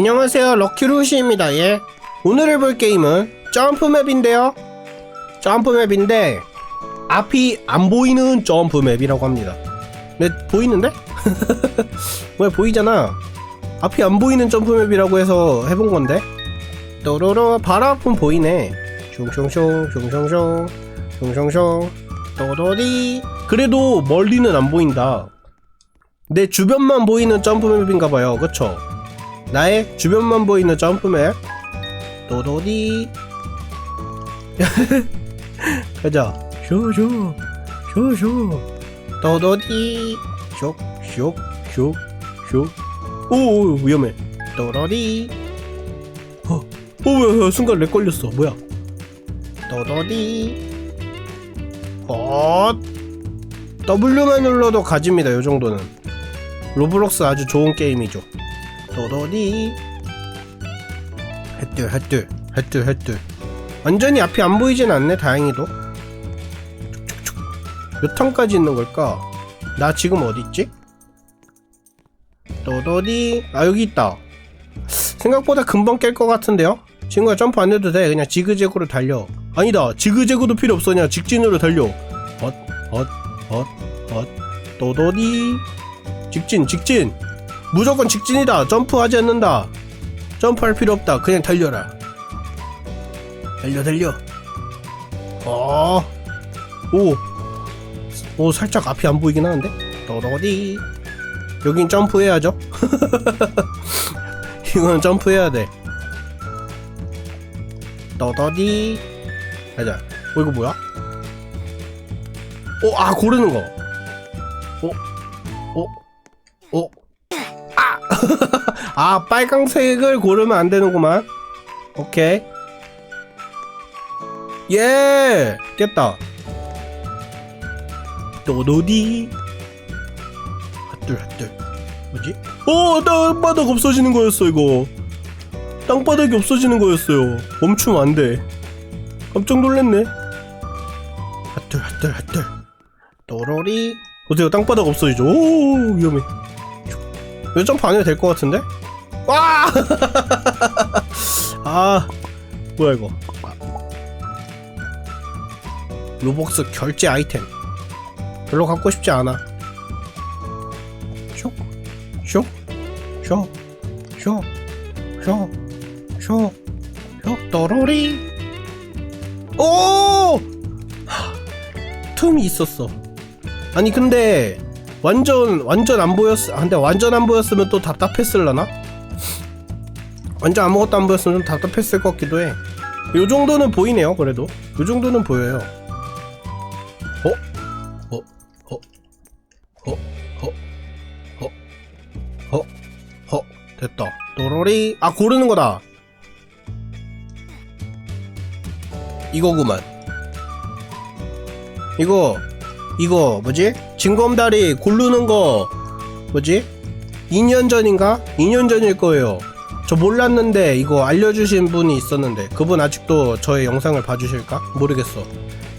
안녕하세요 럭키루시입니다. 예. 오늘 해볼 게임은 점프맵인데요. 점프맵인데 앞이 안 보이는 점프맵이라고 합니다. 네 보이는데? 왜 보이잖아. 앞이 안 보이는 점프맵이라고 해서 해본 건데. 또로로 바로 앞은 보이네. 숑숑숑 숑숑숑 숑숑숑 또로리. 그래도 멀리는 안 보인다. 내 주변만 보이는 점프맵인가봐요. 그쵸? 나의 주변만 보이는 점프맵. 도도디. 가자 쇼쇼 쇼쇼. 도도디. 쇽쇽쇽쇽 오 위험해. 도도디 어, 어 뭐야 순간 렉 걸렸어. 뭐야? 도도디. 어 W만 눌러도 가집니다. 요 정도는. 로블록스 아주 좋은 게임이죠 도도디 햇들 햇들 햇들 햇들 완전히 앞이 안 보이진 않네 다행히도. 몇 턴까지 있는 걸까? 나 지금 어디 있지? 도도디 아 여기 있다. 생각보다 금방 깰 것 같은데요? 친구야 점프 안 해도 돼. 그냥 지그재그로 달려. 아니다. 지그재그도 필요 없어. 그냥 직진으로 달려. 엇엇엇엇 도도디 직진 직진 무조건 직진이다. 점프하지 않는다. 점프할 필요 없다. 그냥 달려라. 달려 달려. 어. 오. 오 살짝 앞이 안 보이긴 하는데. 도도디. 여긴 점프해야죠. 이건 점프해야 돼. 도도디. 가자. 어 이거 뭐야? 오, 아 고르는 거. 오, 오, 오. 아 빨강색을 고르면 안 되는구만. 오케이. 예! 깼다. 또도디. 핫들 핫들 뭐지? 어 땅바닥 없어지는 거였어 이거. 땅바닥이 없어지는 거였어요. 멈추면 안돼. 깜짝 놀랐네. 핫들 또로리. 어때요 땅바닥 없어지죠. 오 위험해 왜 점프 안 해도 될 것 같은데? 와! 아, 뭐야 이거? 로벅스 결제 아이템. 별로 갖고 싶지 않아. 쇼, 쇼, 쇼, 쇼, 쇼, 쇼, 쇼, 또로리. 오! 하, 틈이 있었어. 아니 근데 완전 완전 안 보였. 아, 근데 완전 안 보였으면 또 답답했을라나? 완전 아무것도 안 보였으면 좀 답답했을 것 같기도 해. 요 정도는 보이네요. 그래도 요 정도는 보여요. 어? 어? 어? 어? 어? 어? 어? 어? 됐다. 또로리. 아 고르는 거다. 이거구만. 이거 이거 뭐지? 진검다리 고르는 거 뭐지? 2년 전인가? 2년 전일 거예요. 저 몰랐는데 이거 알려주신 분이 있었는데 그분 아직도 저의 영상을 봐주실까? 모르겠어.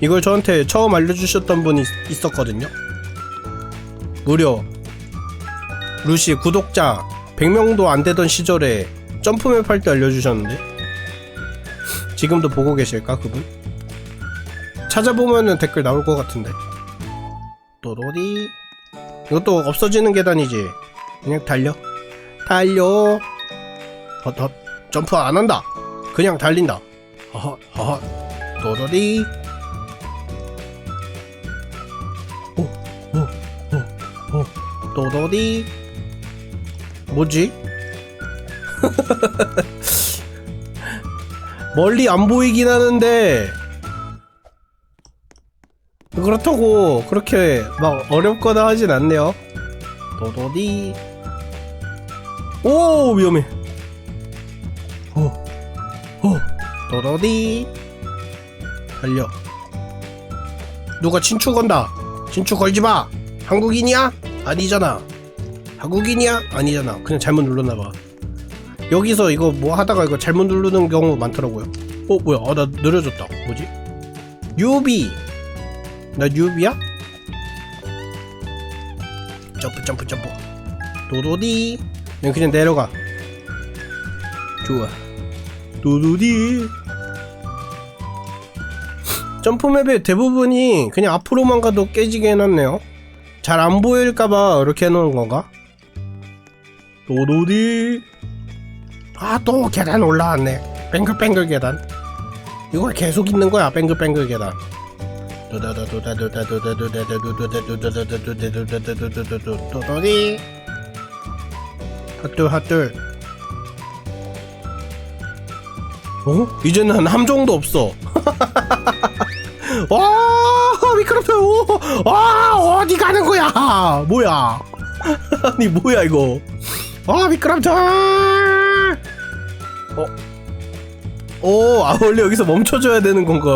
이걸 저한테 처음 알려주셨던 분이 있- 있었거든요. 무려 루시 구독자 100명도 안 되던 시절에 점프맵 할 때 알려주셨는데 지금도 보고 계실까 그분? 찾아보면은 댓글 나올 것 같은데. 또로리. 이것도 없어지는 계단이지. 그냥 달려. 달려. 헛헛 점프 안 한다. 그냥 달린다. 허헛 허헛 또로리. 오오오오. 또로리. 뭐지? 멀리 안 보이긴 하는데 그렇다고 그렇게 막 어렵거나 하진 않네요. 도도디. 오 위험해. 오, 오, 도도디. 달려. 누가 친추 건다. 친추 걸지 마. 한국인이야? 아니잖아. 한국인이야? 아니잖아. 그냥 잘못 눌렀나 봐. 여기서 이거 뭐 하다가 이거 잘못 누르는 경우 많더라고요. 어 뭐야? 아 나 느려졌다. 뭐지? 유비. 나 뉴비야? 점프 점프 점프. 도도디. 그냥 그냥 내려가. 좋아. 도도디. 점프맵의 대부분이 그냥 앞으로만 가도 깨지게 해놨네요. 잘 안 보일까봐 이렇게 해놓은 건가? 도도디. 아 또 계단 올라왔네. 뱅글뱅글 계단. 이거 계속 있는 거야 뱅글뱅글 계단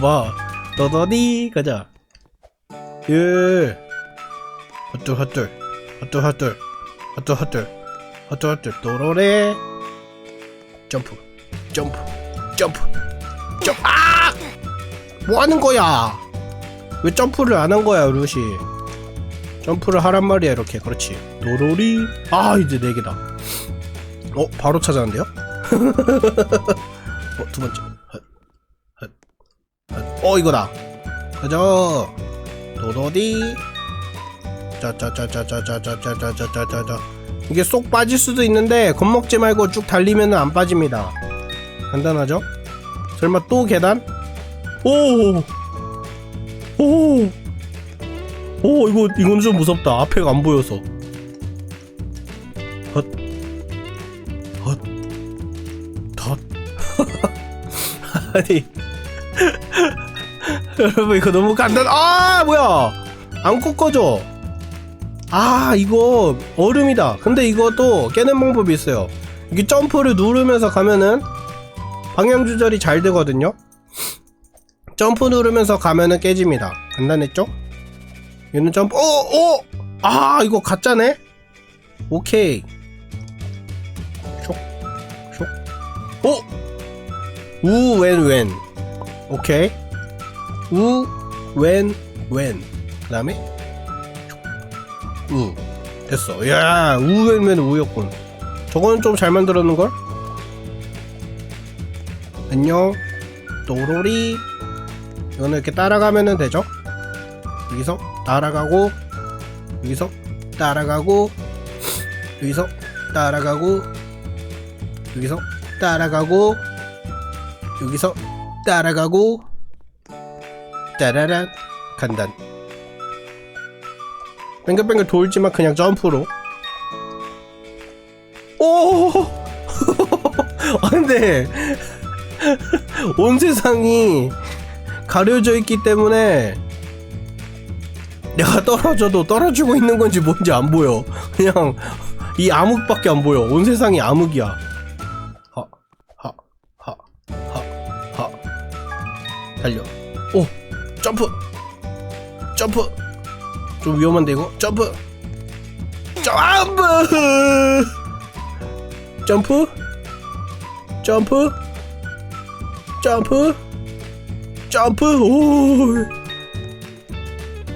봐. 너더디 가자. 예. 헛둘 헛둘 헛둘 헛둘 헛둘 헛둘 헛둘 헛둘 도로래. 점프 점프 점프 점프 아! 뭐 하는 거야? 왜 점프를 안 한 거야, 루시? 점프를 하란 말이야, 이렇게. 그렇지. 도로리. 아, 이제 네 개다. 어, 바로 찾았는데요? 어, 두 번째. 어, 이거다. 가자. 도도디. 짜짜짜짜짜짜짜짜짜짜짜짜. 이게 쏙 빠질 수도 있는데 겁먹지 말고 쭉 달리면 안 빠집니다. 간단하죠? 설마 또 계단? 오! 오! 오, 이거, 이건 좀 무섭다. 앞에가 안 보여서. 헛. 헛. 덧. 아니. 여러분, 이거 너무 간단, 아! 뭐야! 안 꺾어져. 아, 이거 얼음이다. 근데 이것도 깨는 방법이 있어요. 이게 점프를 누르면서 가면은 방향 조절이 잘 되거든요. 점프 누르면서 가면은 깨집니다. 간단했죠? 얘는 점프, 어, 어! 아, 이거 가짜네? 오케이. 쇽, 쇽. 오! 우, 웬, 웬. 오케이. 우, 웬, 웬. 그 다음에, 우. 됐어. 야, 우, 웬, 웬, 우였군. 저거는 좀 잘 만들었는걸? 안녕. 또로리. 이거는 이렇게 따라가면 되죠? 여기서 따라가고, 여기서 따라가고, 여기서 따라가고, 여기서 따라가고, 여기서 따라가고, 따라란 간단. 뱅글뱅글 돌지만 그냥 점프로. 오! 아, 근데, 온 세상이 가려져 있기 때문에 내가 떨어져도 떨어지고 있는 건지 뭔지 안 보여. 그냥 이 암흑밖에 안 보여. 온 세상이 암흑이야. 하, 하, 하, 하, 하. 달려. 오, 점프, 점프. 좀 위험한데 이거? 점프, 점프, 점프, 점프, 점프, 점프. 오.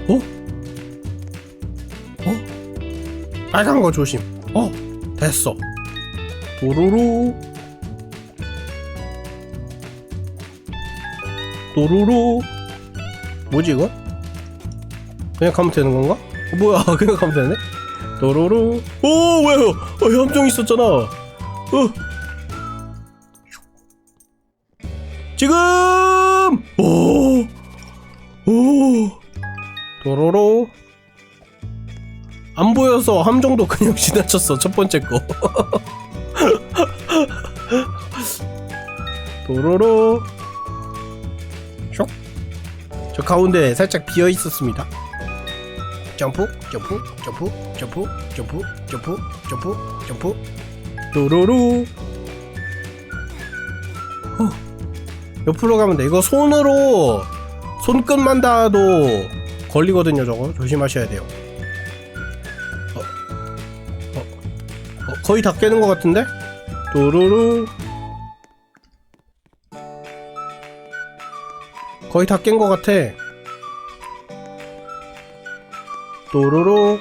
어? 어? 빨간 거 조심. 어, 됐어. 도로로. 도로로. 뭐지 이거? 그냥 가면 되는 건가? 어, 뭐야? 그냥 가면 되네? 도로로. 오, 왜요? 어, 함정 있었잖아. 어. 지금! 오! 오! 도로로. 안 보여서 함정도 그냥 지나쳤어 첫 번째 거 도로로 쇽. 저 가운데 살짝 비어 있었습니다. 점프, 점프, 점프, 점프, 점프, 점프, 점프, 점프. 또로로. 후. 옆으로 가면 돼. 이거 손으로 손끝만 닿아도 걸리거든요. 저거 조심하셔야 돼요. 어, 어, 어, 거의 다 깨는 것 같은데? 도로로. 거의 다 깬 것 같아. 도로로.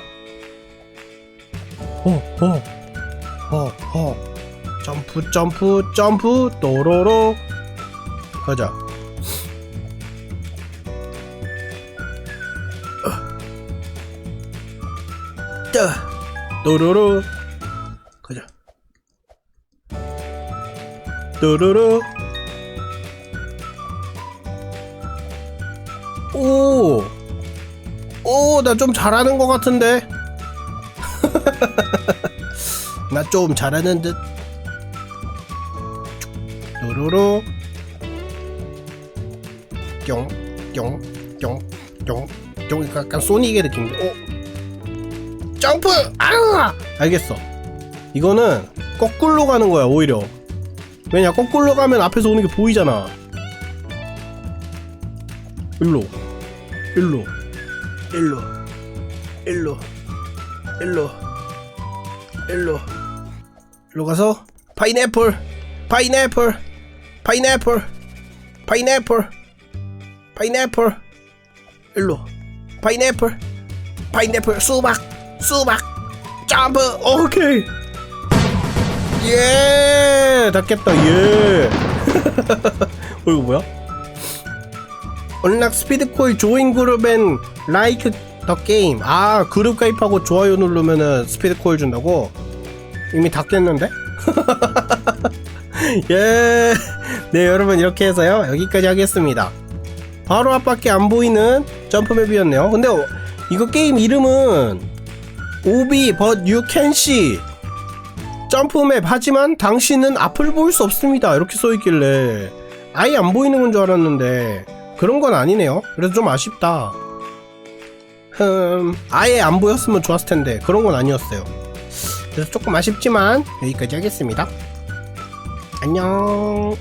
호 호 호 호. 점프 점프 점프. 또로로. 가자. 따 또로로. 가자. 또로로 오! 오, 나 좀 잘하는 것 같은데? 나 좀 잘하는 듯. 도로로. 뿅, 뿅, 뿅, 뿅, 뿅. 약간 소닉의 느낌인데. 오! 점프! 아! 알겠어. 이거는 거꾸로 가는 거야, 오히려. 왜냐, 거꾸로 가면 앞에서 오는 게 보이잖아. 일로. 일로. 일로. 일로. 일로. 일로. 일로 가서 파인애플. 파인애플. 파인애플. 파인애플. 파인애플. 일로. 파인애플. 파인애플 수박. 수박. 점프. 오케이. 예다 깼다. 예. 어 이거 뭐야 언락 스피드콜 조인 그룹 앤 라이크 더 게임. 아 그룹 가입하고 좋아요 누르면은 스피드콜 준다고? 이미 다 깼는데? 예. 네 여러분 이렇게 해서요. 여기까지 하겠습니다. 바로 앞밖에 안 보이는 점프맵이었네요. 근데 어, 이거 게임 이름은 오비 but you can see. 점프맵. 하지만 당신은 앞을 볼 수 없습니다. 이렇게 써있길래. 아예 안 보이는 건 줄 알았는데 그런 건 아니네요. 그래서 좀 아쉽다. 흠, 아예 안 보였으면 좋았을 텐데 그런 건 아니었어요. 그래서 조금 아쉽지만 여기까지 하겠습니다. 안녕.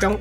뿅.